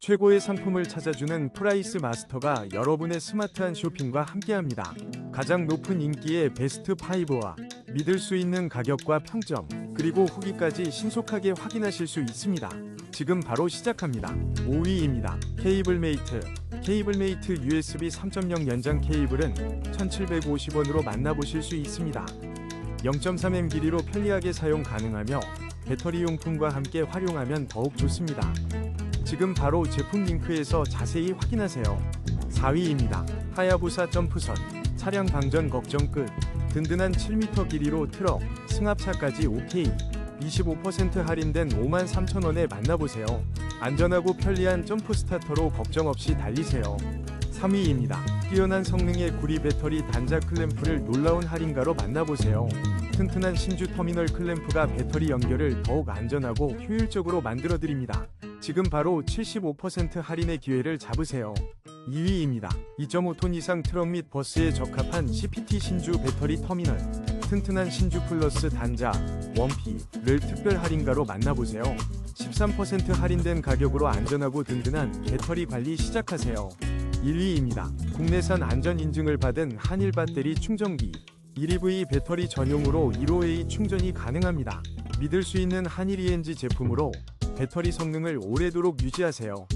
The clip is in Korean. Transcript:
최고의 상품을 찾아주는 프라이스 마스터가 여러분의 스마트한 쇼핑과 함께합니다. 가장 높은 인기의 베스트 5와 믿을 수 있는 가격과 평점, 그리고 후기까지 신속하게 확인하실 수 있습니다. 지금 바로 시작합니다. 5위입니다. 케이블메이트. 케이블메이트 USB 3.0 연장 케이블은 1750원으로 만나보실 수 있습니다. 0.3M 길이로 편리하게 사용 가능하며 배터리 용품과 함께 활용하면 더욱 좋습니다. 지금 바로 제품 링크에서 자세히 확인하세요. 4위입니다. 하야부사 점프선. 차량 방전 걱정 끝. 든든한 7m 길이로 트럭, 승합차까지 OK. 25% 할인된 53,000원에 만나보세요. 안전하고 편리한 점프 스타터로 걱정 없이 달리세요. 3위입니다. 뛰어난 성능의 구리 배터리 단자 클램프를 놀라운 할인가로 만나보세요. 튼튼한 신주 터미널 클램프가 배터리 연결을 더욱 안전하고 효율적으로 만들어드립니다. 지금 바로 75% 할인의 기회를 잡으세요. 2위입니다. 2.5톤 이상 트럭 및 버스에 적합한 CPT 신주 배터리 터미널. 튼튼한 신주 플러스 단자, 원피를 특별 할인가로 만나보세요. 13% 할인된 가격으로 안전하고 든든한 배터리 관리 시작하세요. 1위입니다. 국내산 안전 인증을 받은 한일 배터리 충전기. 1EV 배터리 전용으로 1호A 충전이 가능합니다. 믿을 수 있는 한일 ENG 제품으로 배터리 성능을 오래도록 유지하세요.